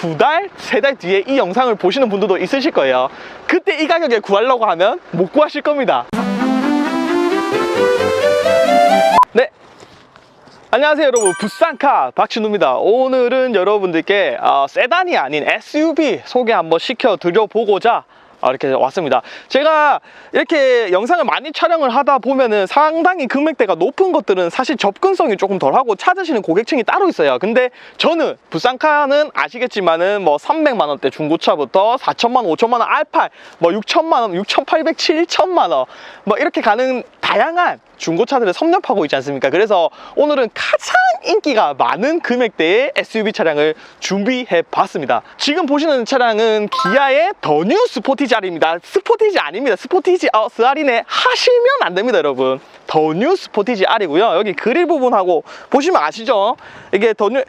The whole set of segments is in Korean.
두 달, 세 달 뒤에 이 영상을 보시는 분들도 있으실 거예요. 그때 이 가격에 구하려고 하면 못 구하실 겁니다. 네. 안녕하세요 여러분 부산카 박진우입니다 오늘은 여러분들께 어, 세단이 아닌 SUV 소개 한번 시켜드려 보고자 어, 이렇게 왔습니다 제가 이렇게 영상을 많이 촬영을 하다 보면은 상당히 금액대가 높은 것들은 사실 접근성이 조금 덜하고 찾으시는 고객층이 따로 있어요 근데 저는 부산카는 아시겠지만은 뭐 300만원대 중고차부터 4천만원 5천만원 R8 뭐 6천만원 6,800 7천만원 뭐 이렇게 가는 다양한 중고차들을 섭렵하고 있지 않습니까? 그래서 오늘은 가장 인기가 많은 금액대의 SUV 차량을 준비해 봤습니다. 지금 보시는 차량은 기아의 더 뉴 스포티 지 R입니다. 스포티지 아닙니다. 스포티지 어, 스R이네 하시면 안 됩니다, 여러분. 더 뉴 스포티지 R이고요. 여기 그릴 부분하고 보시면 아시죠? 이게 더뉴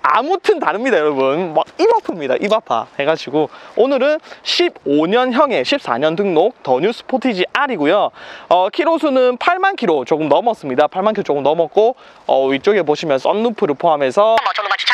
아무튼 다릅니다 여러분 막 입아파입니다 입아파 해가지고 오늘은 15년형의 14년 등록 더뉴 스포티지 R이고요 어, 키로수는 8만 키로 조금 넘었습니다 8만 키로 조금 넘었고 어, 위쪽에 보시면 썬루프를 포함해서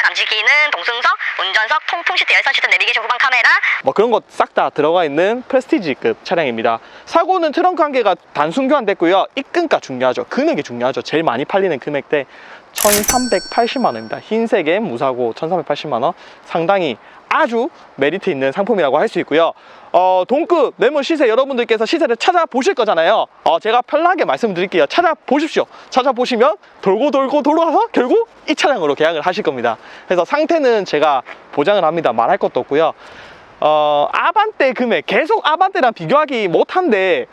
감지 기능, 동승석, 운전석, 통풍 시트, 열선 시트, 내비게이션 후방 카메라, 뭐 그런 것 싹 다 들어가 있는 프레스티지급 차량입니다. 사고는 트렁크 한 개가 단순 교환됐고요. 입금가 중요하죠. 금액이 중요하죠. 제일 많이 팔리는 금액대 1,380만 원입니다. 흰색의 무사고 1,380만 원. 상당히 아주 메리트 있는 상품이라고 할 수 있고요. 어, 동급 매물 시세 여러분들께서 시세를 찾아보실 거잖아요. 어, 제가 편하게 말씀드릴게요. 찾아보십시오. 찾아보시면 돌고 돌고 돌아서 결국 이 차량으로 계약을 하실 겁니다. 그래서 상태는 제가 보장을 합니다. 말할 것도 없고요. 어, 아반떼 금액 계속 아반떼랑 비교하기 못한데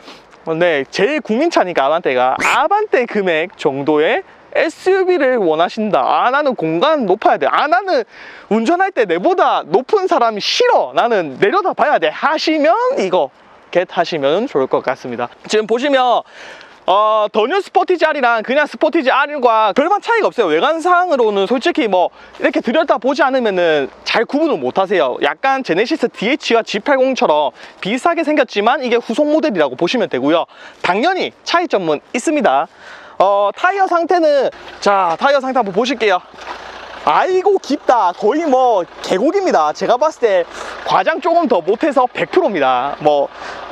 네, 제일 국민차니까 아반떼가 아반떼 금액 정도의 SUV를 원하신다. 아, 나는 공간 높아야 돼. 아, 나는 운전할 때 내보다 높은 사람이 싫어. 나는 내려다 봐야 돼. 하시면 이거 겟 하시면 좋을 것 같습니다. 지금 보시면 어, 더뉴 스포티지 R이랑 그냥 스포티지 R과 별반 차이가 없어요. 외관상으로는 솔직히 뭐 이렇게 들여다 보지 않으면은 잘 구분을 못 하세요. 약간 제네시스 DH와 G80처럼 비슷하게 생겼지만 이게 후속 모델이라고 보시면 되고요. 당연히 차이점은 있습니다. 어, 타이어 상태는 자, 타이어 상태 한번 보실게요. 아이고 깊다. 거의 뭐 계곡입니다. 제가 봤을 때 과장 조금 더 못해서 100%입니다. 뭐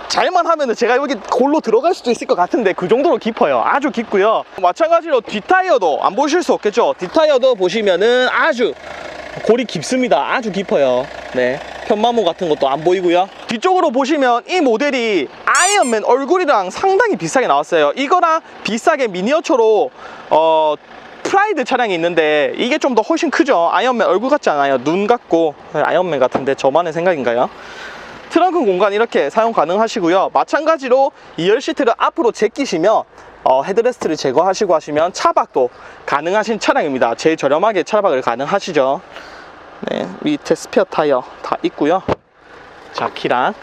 잘만 하면은 제가 여기 골로 들어갈 수도 있을 것 같은데 그 정도로 깊어요. 아주 깊고요. 마찬가지로 뒷타이어도 안 보실 수 없겠죠? 뒷타이어도 보시면은 아주 골이 깊습니다. 아주 깊어요. 네. 편마모 같은 것도 안 보이고요. 뒤쪽으로 보시면 이 모델이 아이언맨 얼굴이랑 상당히 비슷하게 나왔어요. 이거랑 비슷하게 미니어처로 어 프라이드 차량이 있는데 이게 좀 더 훨씬 크죠? 아이언맨 얼굴 같지 않아요? 눈 같고 아이언맨 같은데 저만의 생각인가요? 트렁크 공간 이렇게 사용 가능하시고요. 마찬가지로 2열 시트를 앞으로 제끼시면 어, 헤드레스트를 제거하시고 하시면 차박도 가능하신 차량입니다. 제일 저렴하게 차박을 가능하시죠? 네, 밑에 스페어 타이어 다 있고요. 자 키랑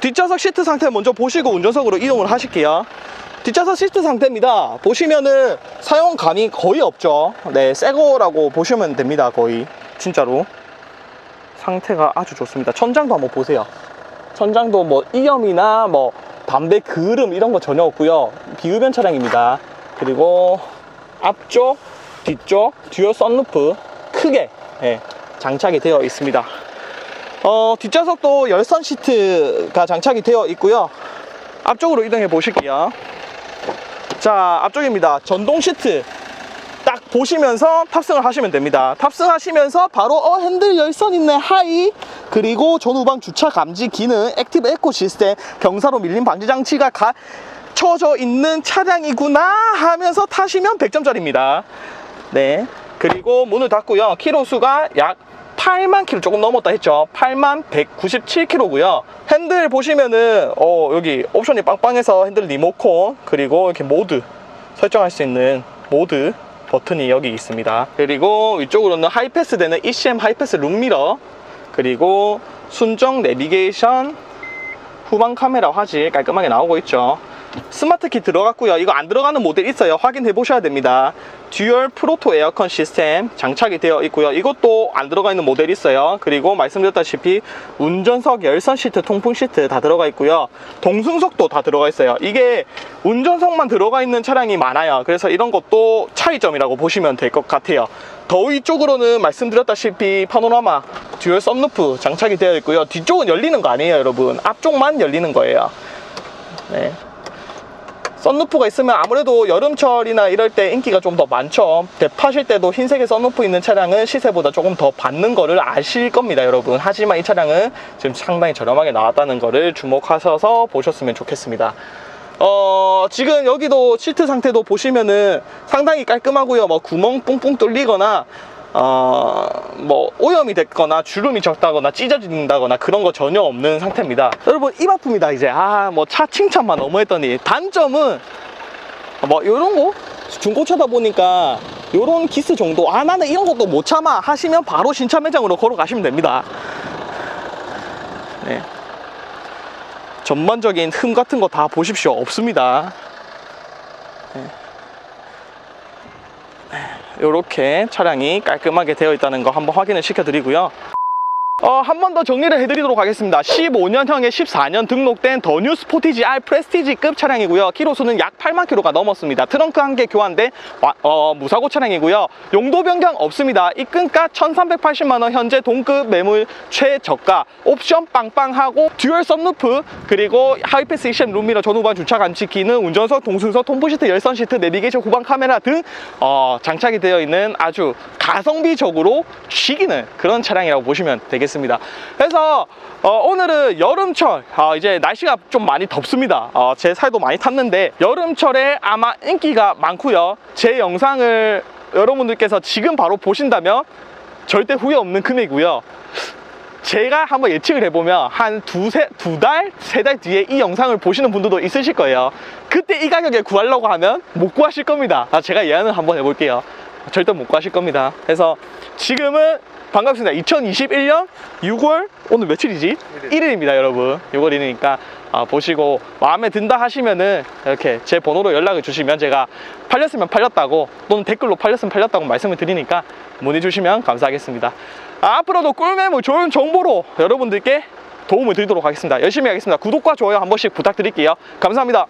뒷좌석 시트 상태 먼저 보시고 운전석으로 이동을 하실게요. 뒷좌석 시트 상태입니다. 보시면은 사용감이 거의 없죠. 네 새거라고 보시면 됩니다 거의. 진짜로. 상태가 아주 좋습니다. 천장도 한번 보세요. 천장도 뭐 이염이나 뭐 담배 그름 이런 거 전혀 없고요. 비흡연 차량입니다. 그리고 앞쪽 뒤쪽 듀얼 썬루프 크게 예, 장착이 되어 있습니다 어, 뒷좌석도 열선 시트가 장착이 되어 있고요. 앞쪽으로 이동해 보실게요. 자 앞쪽입니다. 전동 시트 딱 보시면서 탑승을 하시면 됩니다. 탑승하시면서 바로 어 핸들 열선 있네. 하이. 그리고 전후방 주차 감지 기능 액티브 에코 시스템 경사로 밀림 방지 장치가 갖춰져 있는 차량이구나 하면서 타시면 100점짜리입니다. 네. 그리고 문을 닫고요. 키로수가 약 8만 킬로 조금 넘었다 했죠. 8만 197킬로고요. 핸들 보시면은 어 여기 옵션이 빵빵해서 핸들 리모컨 그리고 이렇게 모드 설정할 수 있는 모드 버튼이 여기 있습니다. 그리고 위쪽으로는 하이패스 되는 ECM 하이패스 룸미러 그리고 순정 내비게이션 후방 카메라 화질 깔끔하게 나오고 있죠 스마트키 들어갔고요. 이거 안 들어가는 모델 있어요. 확인해 보셔야 됩니다. 듀얼 프로토 에어컨 시스템 장착이 되어 있고요. 이것도 안 들어가 있는 모델 있어요. 그리고 말씀드렸다시피 운전석 열선 시트, 통풍 시트 다 들어가 있고요. 동승석도 다 들어가 있어요. 이게 운전석만 들어가 있는 차량이 많아요. 그래서 이런 것도 차이점이라고 보시면 될 것 같아요. 더 위 쪽으로는 말씀드렸다시피 파노라마 듀얼 썬루프 장착이 되어 있고요. 뒤쪽은 열리는 거 아니에요, 여러분. 앞쪽만 열리는 거예요. 네. 썬루프가 있으면 아무래도 여름철이나 이럴 때 인기가 좀 더 많죠. 대파실 때도 흰색의 썬루프 있는 차량은 시세보다 조금 더 받는 거를 아실 겁니다, 여러분. 하지만 이 차량은 지금 상당히 저렴하게 나왔다는 거를 주목하셔서 보셨으면 좋겠습니다. 어, 지금 여기도 시트 상태도 보시면은 상당히 깔끔하고요. 뭐 구멍 뿡뿡 뚫리거나 어, 뭐 오염이 됐거나 주름이 적다거나 찢어진다거나 그런 거 전혀 없는 상태입니다. 여러분 입 아픕니다 이제 아 뭐 차 칭찬만 너무 했더니 단점은 뭐 요런 거 중고차다 보니까 요런 기스 정도 아 나는 이런 것도 못 참아 하시면 바로 신차 매장으로 걸어가시면 됩니다. 네. 전반적인 흠 같은 거 다 보십시오 없습니다. 이렇게 차량이 깔끔하게 되어 있다는 거 한번 확인을 시켜 드리고요. 어, 한 번 더 정리를 해드리도록 하겠습니다. 15년형에 14년 등록된 더 뉴 스포티지 R 프레스티지급 차량이고요. 키로수는 약 8만 킬로가 넘었습니다. 트렁크 한 개 교환된 와- 어, 무사고 차량이고요. 용도 변경 없습니다. 입금가 1,380만 원 현재 동급 매물 최저가 옵션 빵빵하고 듀얼 썬루프 그리고 하이패스 시스템 룸미러 전후방 주차 감지 기능 운전석 동승석 통풍시트 열선 시트 내비게이션 후방 카메라 등 어, 장착이 되어 있는 아주 가성비적으로 쉬기는 그런 차량이라고 보시면 되겠습니다. 그래서 어, 오늘은 여름철 어, 이제 날씨가 좀 많이 덥습니다. 어, 제 살도 많이 탔는데 여름철에 아마 인기가 많고요. 제 영상을 여러분들께서 지금 바로 보신다면 절대 후회 없는 금액이고요. 제가 한번 예측을 해보면 한 두세, 두 달, 세 달 뒤에 이 영상을 보시는 분들도 있으실 거예요. 그때 이 가격에 구하려고 하면 못 구하실 겁니다. 아, 제가 예언을 한번 해볼게요. 절대 못 구하실 겁니다. 그래서 지금은 반갑습니다. 2021년 6월, 오늘 며칠이지? 1일 입니다, 여러분. 6월 1일이니까 아, 보시고 마음에 든다 하시면은 이렇게 제 번호로 연락을 주시면 제가 팔렸으면 팔렸다고 또는 댓글로 팔렸으면 팔렸다고 말씀을 드리니까 문의 주시면 감사하겠습니다. 아, 앞으로도 꿀매물 좋은 정보로 여러분들께 도움을 드리도록 하겠습니다. 열심히 하겠습니다. 구독과 좋아요 한 번씩 부탁드릴게요. 감사합니다.